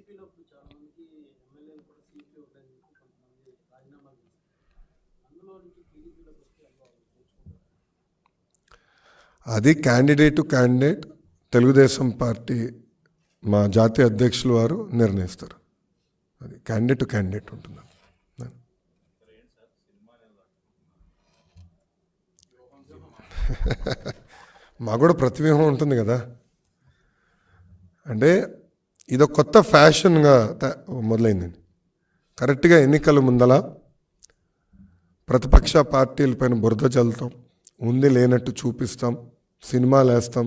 వైసీపీలో ఇప్పుడు చాలా మందికి ఎమ్మెల్యేలు కూడా సీట్లు చెప్పి కొంతమంది చేశారు. అందులో నుంచి టీడీపీలోకి వస్తే అది candidate to candidate Telugu Desam party మా జాతీయ అధ్యక్షులు వారు నిర్ణయిస్తారు. అది క్యాండిడేట్ టు క్యాండిడేట్ ఉంటుంది మాకు కూడా ప్రతివ్యూహం ఉంటుంది కదా. అంటే ఇది ఒక కొత్త ఫ్యాషన్గా మొదలైందండి. కరెక్ట్గా ఎన్నికల ముందల ప్రతిపక్ష పార్టీలపైన బురద చల్లుతాం ఉంది లేనట్టు చూపిస్తాం సినిమాలు వేస్తాం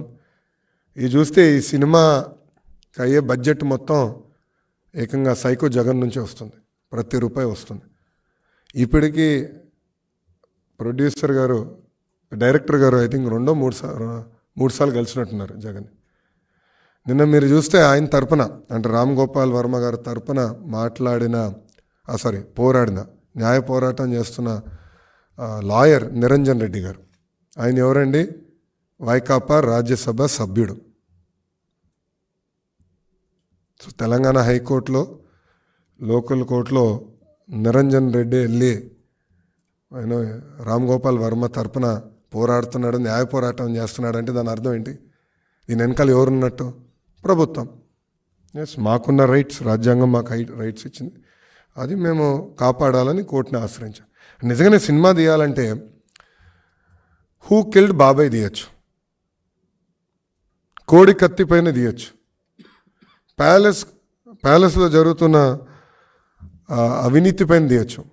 ఇది చూస్తే ఈ సినిమాకి అయ్యే బడ్జెట్ మొత్తం ఏకంగా సైకో జగన్ నుంచి వస్తుంది ప్రతి రూపాయి వస్తుంది. ఇప్పటికీ ప్రొడ్యూసర్ గారు డైరెక్టర్ గారు ఐ థింక్ రెండో మూడు సార్లు మూడు సార్లు కలిసినట్టున్నారు జగన్. నిన్న మీరు చూస్తే ఆయన తరపున అంటే రామ్ గోపాల్ వర్మ గారి తరపున మాట్లాడిన సారీ పోరాడిన న్యాయ పోరాటం చేస్తున్న లాయర్ నిరంజన్ రెడ్డి గారు. ఆయన ఎవరండి? వైకాపా రాజ్యసభ సభ్యుడు. సో తెలంగాణ హైకోర్టులో లోకల్ కోర్టులో నిరంజన్ రెడ్డి వెళ్ళి ఆయన రామ్ గోపాల్ వర్మ తరపున పోరాడుతున్నాడు న్యాయ పోరాటం చేస్తున్నాడు అంటే దాని అర్థం ఏంటి? దీని వెనకాల ఎవరున్నట్టు? ప్రభుత్వం. ఎస్ మాకున్న రైట్స్ రాజ్యాంగం మాకు రైట్స్ ఇచ్చింది. అది మేము కాపాడాలని కోర్టుని ఆశ్రయించాం. నిజంగానే సినిమా తీయాలంటే హూ కిల్డ్ బాబాయ్ తీయచ్చు. కోడి కత్తి పైన తీయచ్చు. ప్యాలెస్ ప్యాలెస్లో జరుగుతున్న అవినీతి పైన తీయచ్చు.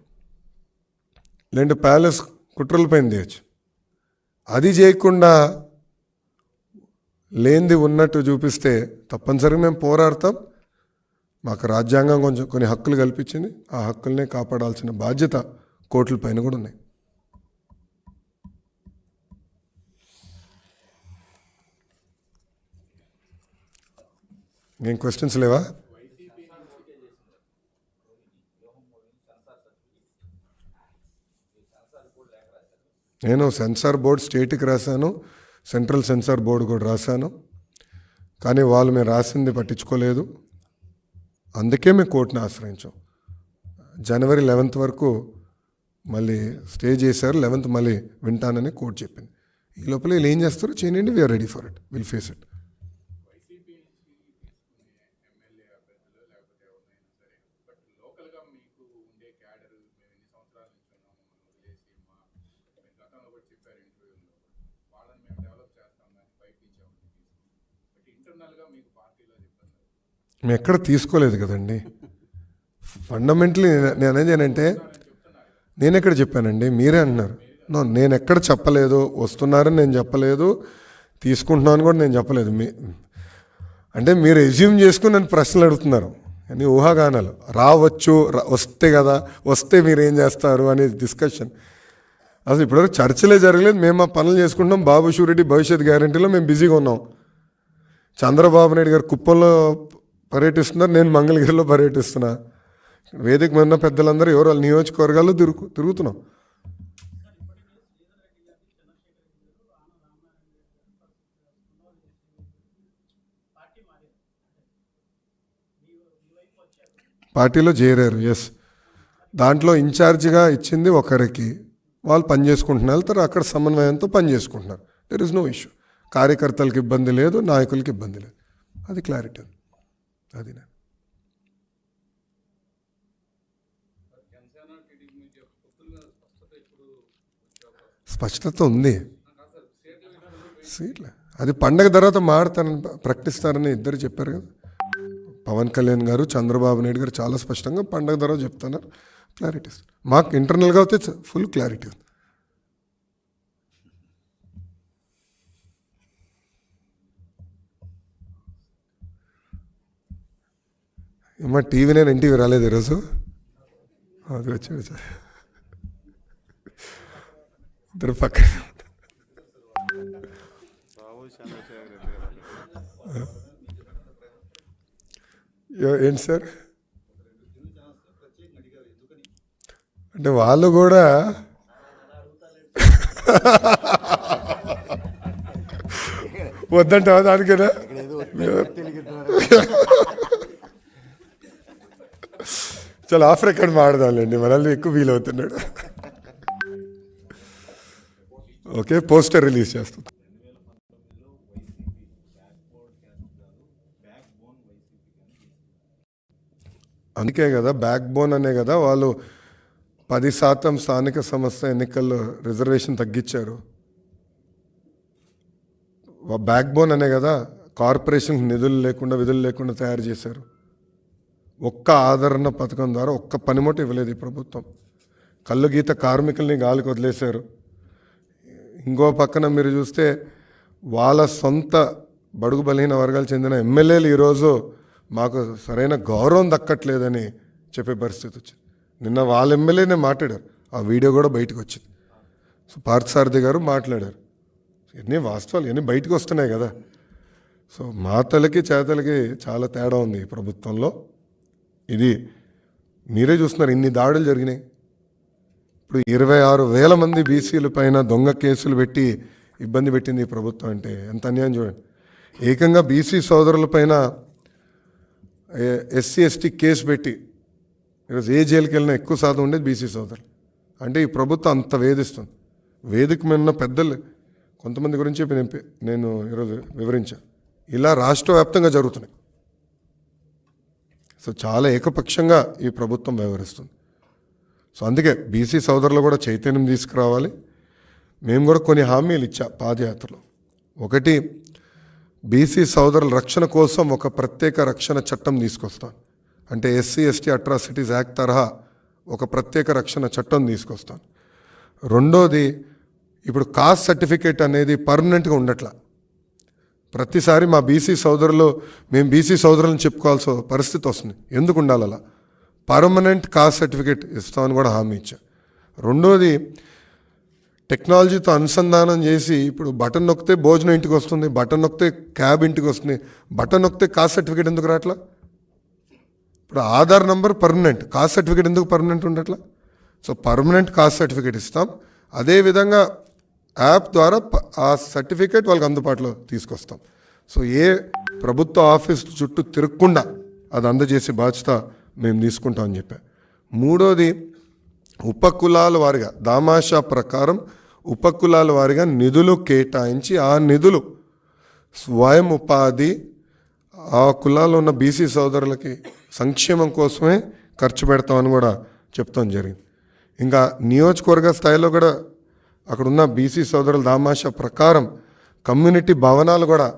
లేదంటే ప్యాలెస్ కుట్రల పైన తీయచ్చు. అది చేయకుండా లేనిది ఉన్నట్టు చూపిస్తే తప్పనిసరిగా మేము పోరాడతాం. మాకు రాజ్యాంగం కొంచెం కొన్ని హక్కులు కల్పించింది. ఆ హక్కులనే కాపాడాల్సిన బాధ్యత కోర్టుల పైన కూడా ఉన్నాయి. ఇంకేం క్వశ్చన్స్ లేవా? నేను సెన్సార్ బోర్డ్ స్టేట్కి రాశాను. సెంట్రల్ సెన్సార్ బోర్డు కూడా రాశాను. కానీ వాళ్ళు మేము రాసింది పట్టించుకోలేదు. అందుకే మేము కోర్టుని ఆశ్రయించాం. జనవరి లెవెన్త్ వరకు మళ్ళీ స్టే చేశారు. లెవెన్త్ మళ్ళీ వింటానని కోర్టు చెప్పింది. ఈ లోపల వీళ్ళు ఏం చేస్తారో చేయండి we're ready for it will face it YCP నుంచి తీసుకునే ఎమ్మెల్యే అభ్యర్థులు లేకపోతే ఎవరినైనా సరే బట్ లోకల్గా మీకు ఉండే క్యాడర్ మేము ఎన్ని సంవత్సరాల నుంచి ఉన్నాము మమ్మల్ని వదిలేసి మా మీరు గతంలో కూడా చెప్పారు ఇంటర్వ్యూలో వాళ్ళని మేము డెవలప్ చేస్తాం కానీ బయట నుంచి ఎవరిని తీసుకున్నాం బట్ ఇంటర్నల్గా మీకు పార్టీలో మేము ఎక్కడ తీసుకోలేదు కదండి. ఫండమెంటలీ నేను అనేది నేను ఎక్కడ చెప్పానండి? మీరే అంటున్నారు నో నేను ఎక్కడ చెప్పలేదు వస్తున్నారని నేను చెప్పలేదు తీసుకుంటున్నాను కూడా నేను చెప్పలేదు. మీ అంటే మీరు ఎజ్యూమ్ చేసుకుని నన్ను ప్రశ్నలు అడుగుతున్నారు. అని ఊహాగానాలు. రావచ్చు రా- వస్తే కదా వస్తే మీరు ఏం చేస్తారు అనేది డిస్కషన్ అసలు ఇప్పటివరకు చర్చలే జరగలేదు. మేము మా పనులు చేసుకుంటాం బాబు షూరిటీ భవిష్యత్ గ్యారంటీలో మేము బిజీగా ఉన్నాం. చంద్రబాబు నాయుడు గారు కుప్పంలో పర్యటిస్తున్నారు నేను మంగళగిరిలో పర్యటిస్తున్నా. వేదిక మీద పెద్దలందరూ ఎవరు వాళ్ళ నియోజకవర్గాల్లో తిరుగు తిరుగుతున్నాం. పార్టీలో చేరారు ఎస్ దాంట్లో ఇన్ఛార్జిగా ఇచ్చింది ఒకరికి. వాళ్ళు పని తర్వాత వెళ్తారు అక్కడ సమన్వయంతో పని చేసుకుంటున్నారు. దెర్ ఇస్ నో ఇష్యూ కార్యకర్తలకు ఇబ్బంది లేదు నాయకులకి ఇబ్బంది లేదు. అది క్లారిటీ ఉంది. అది స్పష్టత స్పష్టత ఉంది. సీట్లే. అది పండగ తర్వాత మారుతారని ప్రకటిస్తారని ఇద్దరు చెప్పారు కదా. పవన్ కళ్యాణ్ గారు చంద్రబాబు నాయుడు గారు చాలా స్పష్టంగా పండగ తర్వాత చెప్తున్నారు. క్లారిటీ మాకు ఇంటర్నల్గా అయితే ఫుల్ క్లారిటీ ఉంది. ఏమో టీవీ నేను ఎన్టీవీ రాలేదు ఈరోజు. అది వచ్చాడు సార్ ఇద్దరు పక్కన ఏంటి సార్? అంటే వాళ్ళు కూడా వద్దంటావా దానికేనా? చాలా ఆఫ్ రికార్డ్ మాడదాంలేండి మనల్ని ఎక్కువ ఫీల్ అవుతున్నాడు ఓకే పోస్టర్ రిలీజ్ చేస్తాం. అందుకే కదా బ్యాక్ బోన్ అనే కదా వాళ్ళు పది శాతం స్థానిక సంస్థ ఎన్నికల్లో రిజర్వేషన్ తగ్గించారు. బ్యాక్ బోన్ అనే కదా కార్పొరేషన్ నిధులు లేకుండా విధులు లేకుండా తయారు చేశారు. ఒక్క ఆదరణ పథకం ద్వారా ఒక్క పనిముట్టు ఇవ్వలేదు ఈ ప్రభుత్వం. కళ్ళు గీత కార్మికుల్ని గాలికి వదిలేశారు. ఇంకో పక్కన మీరు చూస్తే వాళ్ళ సొంత బడుగు బలహీన వర్గాలు చెందిన ఎమ్మెల్యేలు ఈరోజు మాకు సరైన గౌరవం దక్కట్లేదని చెప్పే పరిస్థితి వచ్చింది. నిన్న వాళ్ళ ఎమ్మెల్యేనే మాట్లాడారు. ఆ వీడియో కూడా బయటకు వచ్చింది. సో పార్థసారథి గారు మాట్లాడారు. ఎన్ని వాస్తవాలు ఎన్ని బయటకు వస్తున్నాయి కదా. సో మాతలకి చేతలకి చాలా తేడా ఉంది ఈ ప్రభుత్వంలో. ఇది మీరే చూస్తున్నారు ఇన్ని దాడులు జరిగినాయి. ఇప్పుడు ఇరవై ఆరు వేల మంది బీసీల పైన దొంగ కేసులు పెట్టి ఇబ్బంది పెట్టింది ఈ ప్రభుత్వం అంటే ఎంత అన్యాయం చూడండి. ఏకంగా బీసీ సోదరులపైన ఎస్సీ ఎస్టీ కేసు పెట్టి ఈరోజు ఏ జైలుకి వెళ్ళినా ఎక్కువ శాతం ఉండేది బీసీ సోదరులు. అంటే ఈ ప్రభుత్వం అంత వేధిస్తుంది. వేదిక మీద ఉన్న పెద్దలు కొంతమంది గురించి చెప్పి నేను నేను ఈరోజు వివరించాను ఇలా రాష్ట్ర వ్యాప్తంగా జరుగుతున్నాయి. సో చాలా ఏకపక్షంగా ఈ ప్రభుత్వం వ్యవహరిస్తుంది. సో అందుకే బీసీ సోదరులు కూడా చైతన్యం తీసుకురావాలి. మేము కూడా కొన్ని హామీలు ఇచ్చా పాదయాత్రలో. ఒకటి బీసీ సోదరుల రక్షణ కోసం ఒక ప్రత్యేక రక్షణ చట్టం తీసుకొస్తాం. అంటే ఎస్సీ ఎస్టీ అట్రాసిటీస్ యాక్ట్ తరహా ఒక ప్రత్యేక రక్షణ చట్టం తీసుకొస్తాను రెండోది ఇప్పుడు కాస్ట్ సర్టిఫికేట్ అనేది పర్మనెంట్గా ఉండట్లా. ప్రతిసారి మా బీసీ సోదరులు మేము బీసీ సోదరులను చెప్పుకోవాల్సిన పరిస్థితి వస్తుంది. ఎందుకు ఉండాలి అలా? పర్మనెంట్ కాస్ట్ సర్టిఫికేట్ ఇస్తామని కూడా హామీ ఇచ్చా. రెండోది టెక్నాలజీతో అనుసంధానం చేసి ఇప్పుడు బటన్ నొక్కితే భోజనం ఇంటికి వస్తుంది బటన్ నొక్కితే క్యాబ్ ఇంటికి వస్తుంది బటన్ నొక్కితే కాస్ట్ సర్టిఫికేట్ ఎందుకు రావట్లా? ఇప్పుడు Aadhaar number permanent caste certificate ఎందుకు పర్మనెంట్ ఉండట్లా? సో పర్మనెంట్ కాస్ట్ సర్టిఫికేట్ ఇస్తాం. అదేవిధంగా యాప్ ద్వారా ప- ఆ సర్టిఫికేట్ వాళ్ళకి అందుబాటులో తీసుకొస్తాం. సో ఏ ప్రభుత్వ ఆఫీస్ చుట్టూ తిరగకుండా అది అందజేసే బాధ్యత మేము తీసుకుంటామని చెప్పా. మూడోది ఉపకులాల వారిగా దామాషా ప్రకారం ఉపకులాల వారిగా నిధులు కేటాయించి ఆ నిధులు స్వయం ఉపాధి ఆ కులాల్లో ఉన్న బీసీ సోదరులకి సంక్షేమం కోసమే ఖర్చు పెడతామని కూడా చెప్తాం జరిగింది. ఇంకా నియోజకవర్గ స్థాయిలో కూడా అక్కడున్న బీసీ సోదరుల దామాష ప్రకారం కమ్యూనిటీ భవనాలు కూడా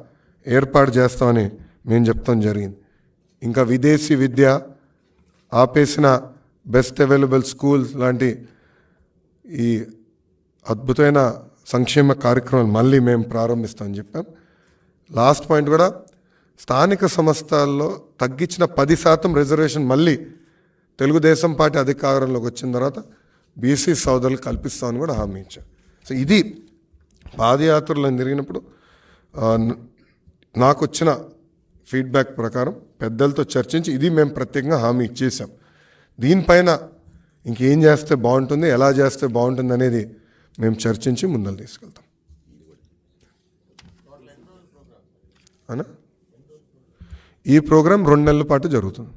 ఏర్పాటు చేస్తామని మేము చెప్తాం జరిగింది. ఇంకా విదేశీ విద్య ఆపేసిన బెస్ట్ అవైలబుల్ స్కూల్స్ లాంటి ఈ అద్భుతమైన సంక్షేమ కార్యక్రమాలు మళ్ళీ మేము ప్రారంభిస్తామని చెప్పాం. లాస్ట్ పాయింట్ కూడా స్థానిక సంస్థల్లో తగ్గించిన పది శాతం రిజర్వేషన్ మళ్ళీ తెలుగుదేశం పార్టీ అధికారంలోకి వచ్చిన తర్వాత బీసీ సోదరులు కల్పిస్తామని కూడా హామీ ఇచ్చారు. సో ఇది పాదయాత్రలు నేను నాకు వచ్చిన ఫీడ్బ్యాక్ ప్రకారం పెద్దలతో చర్చించి ఇది మేము ప్రత్యేకంగా హామీ ఇచ్చేసాం దీనిపైన ఇంకేం చేస్తే బాగుంటుంది ఎలా చేస్తే బాగుంటుంది అనేది మేము చర్చించి ముందలు తీసుకెళ్తాం. అనా? ఈ ప్రోగ్రాం రెండు నెలల పాటు జరుగుతుంది.